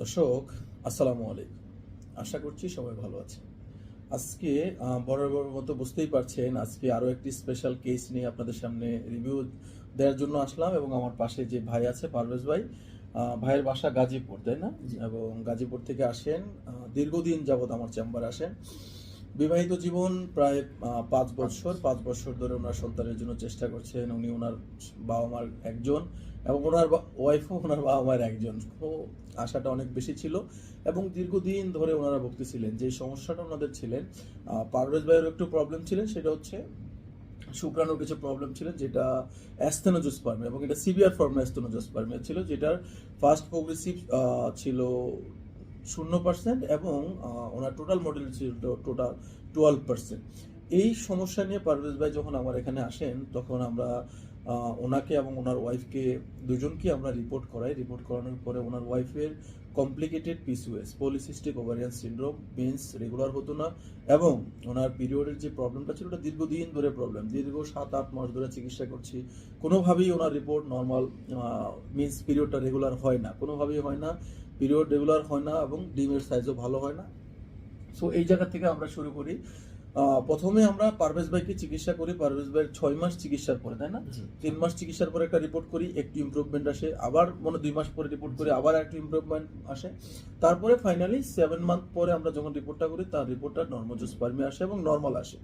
দর্শক আসসালামু আলাইকুম। আশা করছি সবাই ভালো আছে আজকে বড় বরাবর মতো বুঝতেই পারছেন আজকে আরও একটি স্পেশাল কেস নিয়ে আপনাদের সামনে রিভিউ দেওয়ার জন্য আসলাম এবং আমার পাশে যে ভাই আছে পারভেজ ভাই ভাইয়ের বাসা গাজীপুর তাই না? এবং গাজীপুর থেকে আসেন দীর্ঘদিন যাবৎ আমার চেম্বার আসেন। বিবাহিত জীবন প্রায় পাঁচ বছর পাঁচ বছর ধরে ওনার সন্তানের জন্য চেষ্টা করছেন। উনি ওনার বাবা মার একজন এবং ওনার ওয়াইফও ওনার বাবা মায়ের একজন। তো আশাটা অনেক বেশি ছিল এবং দীর্ঘদিন ধরে ওনারা ভুগতেছিলেন যে সমস্যাটা ওনাদের ছিলেন পারভেজ ভাইয়ের একটু প্রবলেম ছিলেন, সেটা হচ্ছে শুক্রাণুর কিছু প্রবলেম ছিল যেটা অ্যাস্থেনোজোস্পার্মিয়া এবং এটা সিভিয়ার ফর্ম অ্যাস্থেনোজোস্পার্মিয়া ছিল, যেটার ফার্স্ট প্রোগ্রেসিভ ছিল শূন্য পার্সেন্ট এবং ওনার টোটাল মডেল ছিল টোটাল টুয়েলভ পার্সেন্ট এই সমস্যা নিয়ে পারভেজ ভাই যখন আমার এখানে আসেন, তখন আমরা ওনাকে এবং ওনার ওয়াইফকে দুজনকে আমরা রিপোর্ট করাই। রিপোর্ট করানোর পরে ওনার ওয়াইফের complicated PCOS polycystic ovarian syndrome means regular হতো না এবং ওনার পিরিয়ডের যে প্রবলেমটা ছিল ওটা দীর্ঘদিন ধরে প্রবলেম দীর্ঘ সাত আট মাস ধরে চিকিৎসা করছি। কোনোভাবেই ওনার রিপোর্ট নর্মাল মিন্স পিরিয়ডটা রেগুলার হয় না। কোনোভাবেই হয় না। পিরিয়ড রেগুলার হয় না এবং ডিমের সাইজও ভালো হয় না। সো এই জায়গা থেকে আমরা শুরু করি। প্রথমে আমরা পারভেজ ভাইকে চিকিৎসা করি। পারভেজ ভাইয়ের ছয় মাস চিকিৎসার পরে তাই না? তিন মাস চিকিৎসার পরে একটা রিপোর্ট করি একটু ইমপ্রুভমেন্ট আসে। আবার মনে দুই মাস পরে রিপোর্ট করি আবার একটু ইমপ্রুভমেন্ট আসে। তারপরে ফাইনালি সেভেন মান্থ পরে আমরা যখন রিপোর্টটা করি তার রিপোর্টটা নর্মোজোস্পার্মি আসে এবং নর্মাল আসে।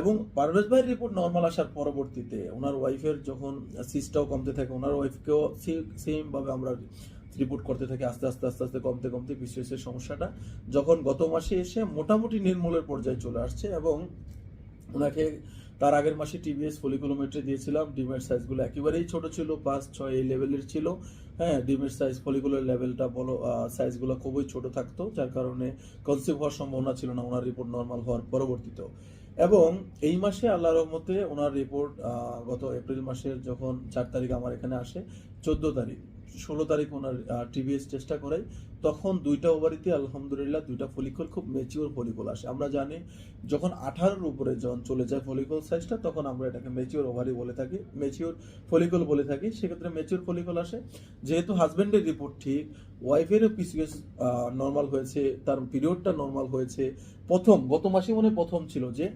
এবং পারভেজ ভাইয়ের রিপোর্ট নর্মাল আসার পরবর্তীতে ওনার ওয়াইফের যখন সিসটাও কমতে থাকে ওনার ওয়াইফকেও সেম ভাবে আমরা রিপোর্ট করতে থাকে আস্তে আস্তে আস্তে আস্তে, কমতে কমতে বিশেষের সমস্যাটা। যখন গত মাসে এসে মোটামুটি নির্মূলের পর্যায়ে চলে আসছে এবং ওনাকে তার আগের মাসে টিভিএস ফলিকুলোমিটার দিয়েছিলাম ডিমের সাইজগুলো একেবারেই ছোট ছিল, পাঁচ, ছয় এই লেভেলের ছিল। হ্যাঁ ডিমের সাইজ ফলিকুলার লেভেলটা বলো সাইজগুলো খুবই ছোট থাকতো, যার কারণে কনসিভ হওয়ার সম্ভাবনা ছিল না ওনার রিপোর্ট নর্মাল হওয়ার পরবর্তীতেও এবং এই মাসে আল্লাহ রহমতে ওনার রিপোর্ট গত এপ্রিল মাসের যখন চার তারিখ আমার এখানে আসে, চোদ্দ তারিখ। ষোলো তারিখ ওনার টিভিএস চেষ্টা করাই, তখন দুইটা ওভারিতে আলহামদুলিল্লাহ দুইটা ফলিকল খুব মেচিওর ফলিকল আসে। আমরা জানি যখন আঠারোর উপরে যখন চলে যায় ফলিকল সাইজটা তখন আমরা এটাকে মেচিওর ওভারি বলে থাকি মেচিওর ফলিকল বলে থাকি। সেক্ষেত্রে মেচিওর ফলিকল আসে। যেহেতু হাজব্যান্ডের রিপোর্ট ঠিক ওয়াইফেরও পিসিএস নর্মাল হয়েছে, তার পিরিয়ডটা নর্মাল হয়েছে, প্রথম, গত মাসে মনে প্রথম ছিল যে,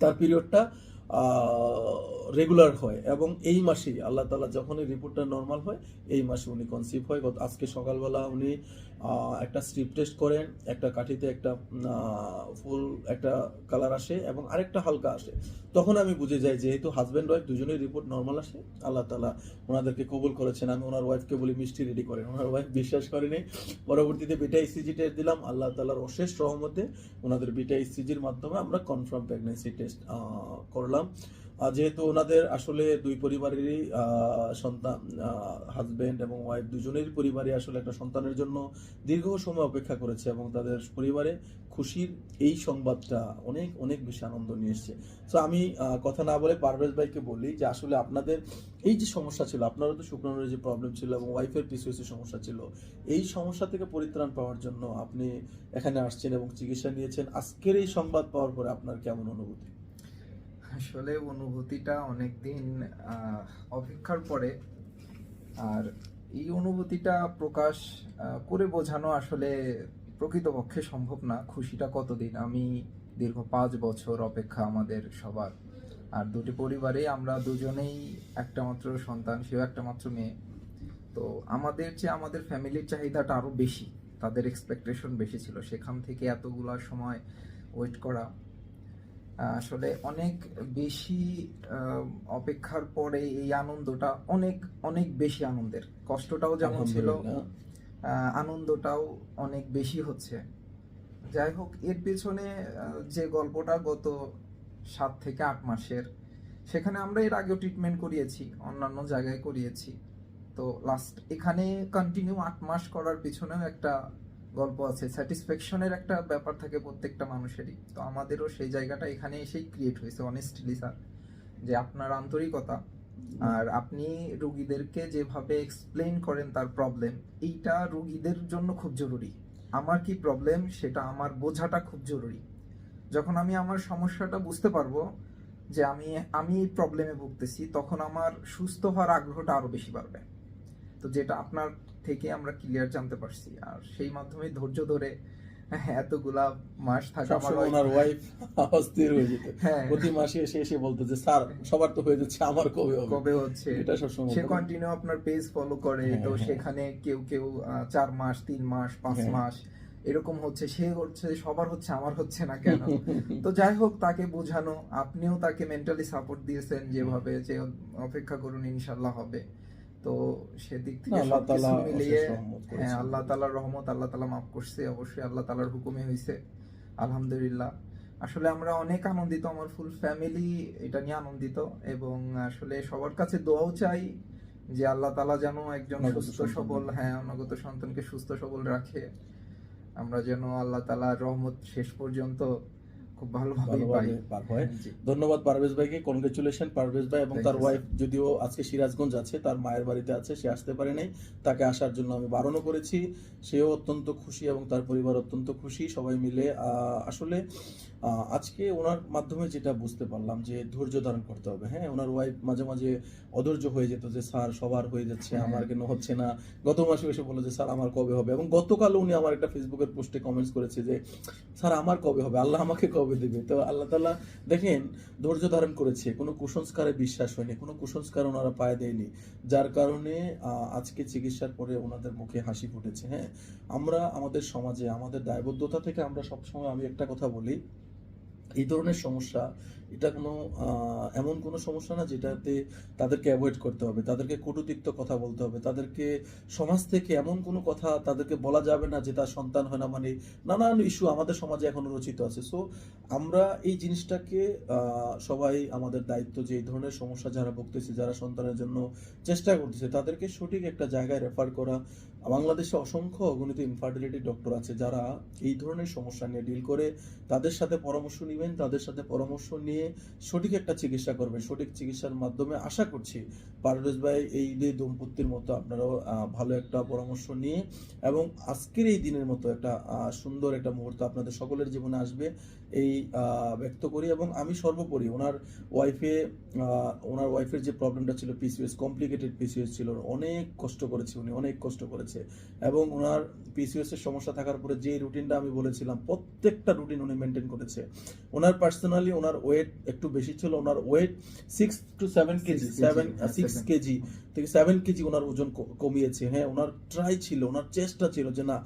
তার পিরিয়ডটা রেগুলার হয় এবং এই মাসেই আল্লাহ তালা যখনই রিপোর্টটা নর্মাল হয়, এই মাসে উনি কনসিভ হয়। আজকে সকালবেলা উনি একটা স্ট্রিপ টেস্ট করেন, একটা কাঠিতে একটা ফুল, একটা কালার আসে এবং আরেকটা হালকা আসে। তখন আমি বুঝে যাই যেহেতু হাজব্যান্ড ওয়াইফ দুজনের রিপোর্ট নর্মাল আসে, আল্লাহ তালা ওনাদেরকে কবুল করেছেন। আমি ওনার ওয়াইফকে বলি মিষ্টি রেডি করেন। ওনার ওয়াইফ বিশ্বাস করেনি। পরবর্তীতে বিটা ইসিজি টেস্ট দিলাম। আল্লাহ তালার অশেষ রহমতে ওনাদের বিটা ইসিজির মাধ্যমে আমরা কনফার্ম প্রেগনেন্সি টেস্ট করলাম। যেহেতু ওনাদের আসলে দুই পরিবারেরই সন্তান হাজব্যান্ড এবং ওয়াইফ দুজনেরই পরিবারে আসলে একটা সন্তানের জন্য দীর্ঘ সময় অপেক্ষা করেছে এবং তাদের পরিবারে খুশির এই সংবাদটা অনেক অনেক বেশি আনন্দ নিয়ে এসছে। তো আমি কথা না বলে পারভেজ ভাইকে বলি যে আসলে আপনাদের এই যে সমস্যা ছিল, আপনারও তো শুক্রাণুর যে প্রবলেম ছিল এবং ওয়াইফের পিসিওসি সমস্যা ছিল, এই সমস্যা থেকে পরিত্রাণ পাওয়ার জন্য আপনি এখানে আসছেন এবং চিকিৎসা নিয়েছেন। আজকের এই সংবাদ পাওয়ার পরে আপনার কেমন অনুভূতি? আসলে অনুভূতিটা অনেকদিন আহ, অপেক্ষার পরে। আর এই অনুভূতিটা প্রকাশ করে বোঝানো আসলে প্রকৃতপক্ষে সম্ভব না। খুশিটা কতদিন? আমি দীর্ঘ পাঁচ বছর অপেক্ষা আমাদের সবার। আর দুটি পরিবারে আমরা দুজনেই একটা মাত্র সন্তান সেও একটা মাত্র মেয়ে। তো আমাদের চেয়ে আমাদের ফ্যামিলির চাহিদাটা আরও বেশি তাদের এক্সপেকটেশন বেশি ছিল। সেখান থেকে এতগুলা সময় ওয়েট করা আসলে অনেক বেশি অপেক্ষার পরে এই আনন্দটা অনেক অনেক বেশি আনন্দের। কষ্টটাও যেমন ছিল আনন্দটাও অনেক বেশি হচ্ছে। যাই হোক এর পেছনে যে গল্পটা গত সাত থেকে আট মাসের সেখানে আমরা এর আগেও ট্রিটমেন্ট করিয়েছি অন্যান্য জায়গায় করিয়েছি। তো লাস্ট এখানে কন্টিনিউ আট মাস করার পিছনেও একটা গল্প আছে। স্যাটিসফ্যাকশনের একটা ব্যাপার থাকে প্রত্যেকটা মানুষেরই। তো আমাদেরও সেই জায়গাটা এখানে এসেই ক্রিয়েট হয়েছে অনেস্টলি স্যার যে আপনার আন্তরিকতা আর আপনি রুগীদেরকে যেভাবে এক্সপ্লেন করেন তার প্রবলেম এইটা রুগীদের জন্য খুব জরুরি। আমার কি প্রবলেম সেটা আমার বোঝাটা খুব জরুরি। যখন আমি আমার সমস্যাটা বুঝতে পারব যে আমি আমি এই প্রবলেমে ভুগতেছি তখন আমার সুস্থ হওয়ার আগ্রহটা আরও বেশি বাড়বে। তো যেটা আপনার থেকে আমরা ক্লিয়ার জানতে পারছি। আর সেই মাধ্যমে ধৈর্য ধরে এতগুলা মাস থাকা আমার ওনার ওয়াইফ অস্থির হয়ে যেত। হ্যাঁ। প্রতি মাসে এসে এসে বলতো যে স্যার সবার তো হয়ে যাচ্ছে আমার কবে হবে? কবে হচ্ছে? এটা সবসময় সে কন্টিনিউ আপনার পেজ ফলো করে হ্যাঁ, তো হ্যাঁ। সেখানে কেউ কেউ চার মাস তিন মাস পাঁচ হ্যাঁ। মাস এরকম হচ্ছে সে হচ্ছে সবার হচ্ছে আমার হচ্ছে না কেন? তো যাই হোক তাকে বোঝানো আপনিও তাকে মেন্টালি সাপোর্ট দিয়েছেন যেভাবে যে অপেক্ষা করুন ইনশাল্লাহ হবে। তো সেদিক থেকে সবকিছু মিলিয়ে। হ্যাঁ আল্লাহ তাআলার রহমত আল্লাহ তাআলা মাফ করছে অবশ্যই আল্লাহ তাআলার হুকুমে হয়েছে আলহামদুলিল্লাহ। আসলে আমরা অনেক আনন্দিত আমার ফুল ফ্যামিলি এটা নিয়ে আনন্দিত এবং আসলে সবার কাছে দোয়াও চাই যে আল্লাহ তালা যেন একজন সুস্থ সবল হ্যাঁ অনাগত সন্তানকে সুস্থ সবল রাখে। আমরা যেন আল্লাহ তাআলার রহমত শেষ পর্যন্ত খুব ভালোভাবে পার হয়। ধন্যবাদ পারভেজ ভাইকে। কনগ্রেচুলেশন পারভেজ ভাই এবং তার ওয়াইফ যদিও আজকে সিরাজগঞ্জ আছে তার মায়ের বাড়িতে আছে সে আসতে পারে নাই। তাকে আসার জন্য আমি বারণও করেছি। সেও অত্যন্ত খুশি এবং তার পরিবার অত্যন্ত খুশি। সবাই মিলে আসলে আজকে ওনার মাধ্যমে যেটা বুঝতে পারলাম যে ধৈর্য ধারণ করতে হবে। হ্যাঁ ওনার ওয়াইফ মাঝে মাঝে অধৈর্য হয়ে যেত যে স্যার সবার হয়ে যাচ্ছে হ্যাঁ। আমার কেন হচ্ছে না? গত মাসে এসে বলল যে স্যার আমার কবে হবে? এবং গতকাল উনি আমার একটা ফেসবুকের পোস্টে কমেন্টস করেছে যে স্যার আমার কবে হবে? আল্লাহ আমাকে কবে দেবে তো আল্লাহ তালা দেখেন, ধৈর্য ধারণ করেছে, কোনো কুসংস্কারে বিশ্বাস হয়নি, কোনো কুসংস্কার ওনারা পায়ে দেয়নি, যার কারণে আজকে চিকিৎসার পরে ওনাদের মুখে হাসি ফুটেছে হ্যাঁ? আমরা আমাদের সমাজে, আমাদের দায়বদ্ধতা থেকে আমরা সবসময় আমি একটা কথা বলি, এই ধরনের সমস্যা এটা কোনো এমন কোনো সমস্যা না যেটাতে তাদেরকে অ্যাভয়েড করতে হবে, তাদেরকে কটুতিক্ত কথা বলতে হবে, তাদেরকে সমাজ থেকে এমন কোনো কথা তাদেরকে বলা যাবে না যে তার সন্তান হয় না মানে নানান ইস্যু আমাদের সমাজে এখনও রচিত আছে। সো আমরা এই জিনিসটাকে সবাই আমাদের দায়িত্ব যে এই ধরনের সমস্যা যারা ভুগতেছে, যারা সন্তানের জন্য চেষ্টা করতেছে, তাদেরকে সঠিক একটা জায়গায় রেফার করা। বাংলাদেশে অসংখ্য অগণিত ইনফার্টিলিটি ডক্টর আছে যারা এই ধরনের সমস্যা নিয়ে ডিল করে, তাদের সাথে পরামর্শ নেবেন, তাদের সাথে পরামর্শ নিয়ে সঠিক একটা চিকিৎসা করবেন। সঠিক চিকিৎসার মাধ্যমে আশা করছি পারভেজ ভাই এই দুই দম্পতির মতো আপনারাও ভালো একটা পরামর্শ নিয়ে এবং আজকের এই দিনের মতো একটা সুন্দর একটা মুহূর্ত আপনাদের সকলের জীবনে আসবে। এই ব্যক্ত করি এবং আমি সর্বোপরি ওনার ওয়াইফে ওনার ওয়াইফের যে প্রবলেমটা ছিল পিসিএস কমপ্লিকেটেড পিসিএস ছিল অনেক কষ্ট করেছে উনি অনেক কষ্ট করেছে। এবং ওনার পিসিএস এর সমস্যা থাকার পরে যে রুটিনটা আমি বলেছিলাম প্রত্যেকটা রুটিন উনি মেনটেন করেছে। ওনার পার্সোনালি ওনার ওয়েট একটু বেশি ছিল ওনার weight six to seven KG seven হ্যাঁ, সিক্স কেজি থেকে সেভেন কেজি ওনার ওজন কমিয়েছে। হ্যাঁ ওনার ট্রাই ছিল ওনার চেষ্টা ছিল যে না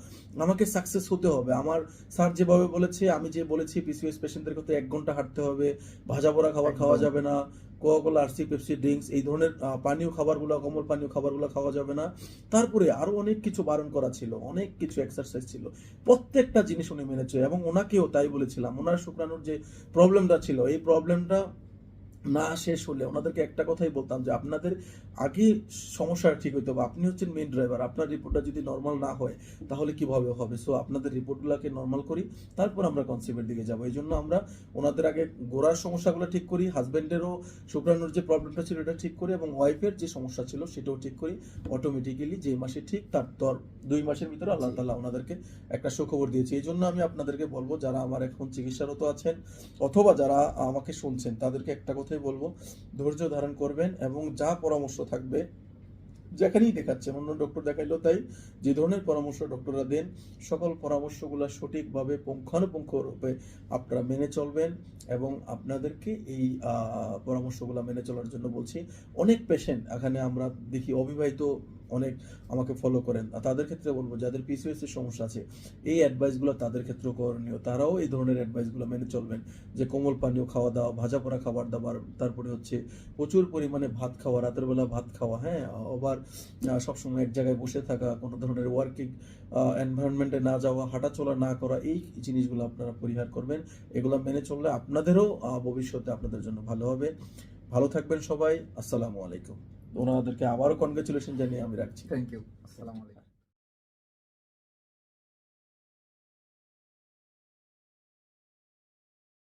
আমাকে সাকসেস হতে হবে। আমার স্যার যেভাবে বলেছে আমি যে বলেছি পিসিএস পেশেন্টদের তো এক ঘণ্টা হাঁটতে হবে ভাজা পোড়া খাবার খাওয়া যাবে না কোকাকোলা আরসি পেপসি ড্রিঙ্কস এই ধরনের পানীয় খাবারগুলো কোমল পানীয় খাবারগুলো খাওয়া যাবে না। তারপরে আরও অনেক কিছু বারণ করা ছিল অনেক কিছু এক্সারসাইজ ছিল। প্রত্যেকটা জিনিস উনি মেনেছে এবং ওনাকেও তাই বলেছিলাম ওনার শুক্রাণুর যে প্রবলেমটা ছিল এই প্রবলেমটা না শেষ হলে ওনাদেরকে একটা কথাই বলতাম যে আপনাদের আগে সমস্যা ঠিক হইতে হবে আপনি হচ্ছেন মেন ড্রাইভার আপনার রিপোর্টটা যদি নর্মাল না হয় তাহলে কীভাবে হবে? সো আপনাদের রিপোর্টগুলোকে নর্মাল করি তারপর আমরা কনসেপ্টের দিকে যাব। এই জন্য আমরা ওনাদের আগে গোড়ার সমস্যাগুলো ঠিক করি হাজব্যান্ডেরও শুক্রাণুর যে প্রবলেমটা ছিল এটা ঠিক করি এবং ওয়াইফের যে সমস্যা ছিল সেটাও ঠিক করি অটোমেটিক্যালি যে মাসে ঠিক তার তর দুই মাসের ভিতরে আল্লাহ। তাআলা ওনাদেরকে একটা সুখবর দিয়েছে। এই জন্য আমি আপনাদেরকে বলব যারা আমার এখন চিকিৎসারত আছেন অথবা যারা আমাকে শুনছেন তাদেরকে একটা কথাই বলব, ধৈর্য ধারণ করবেন এবং যা পরামর্শ থাকবে যেখানেই দেখাচ্ছে অন্য ডক্টর দেখাইলো তাই, যে ধরনের পরামর্শ ডক্টররা দেন, সকল পরামর্শগুলো সঠিকভাবে পুঙ্খানুপুঙ্খ রূপে আপনারা মেনে চলবেন। এবং আপনাদেরকে এই পরামর্শগুলো মেনে চলার জন্য বলছি, অনেক পেশেন্ট এখানে আমরা দেখি, অবিবাহিত অনেক আমাকে ফলো করেন। তাদের ক্ষেত্রে বলব, যাদের পিসিএস এর সমস্যা আছে, এই অ্যাডভাইসগুলো তাদের ক্ষেত্রেও করণীয়। তারাও এই ধরনের অ্যাডভাইসগুলো মেনে চলবেন, যে কোমল পানীয় খাওয়া দাওয়া ভাজা পোড়া খাবার দাবার, তারপরে হচ্ছে প্রচুর পরিমাণে ভাত খাওয়া, রাতের বেলা ভাত খাওয়া হ্যাঁ? আবার সবসময় এক জায়গায় বসে থাকা, কোনো ধরনের ওয়ার্কিং এনভায়রনমেন্টে না যাওয়া, হাঁটাচলা না করা, এই জিনিসগুলো আপনারা পরিহার করবেন। এগুলো মেনে চললে আপনাদেরও ভবিষ্যতে আপনাদের জন্য ভালো হবে। ভালো থাকবেন সবাই। আসসালামু আলাইকুম। ওনাদেরকে আবারও কনগ্রেচুলেশন জানিয়ে আমি রাখছি। থ্যাংক ইউ আসসালামু আলাইকুম।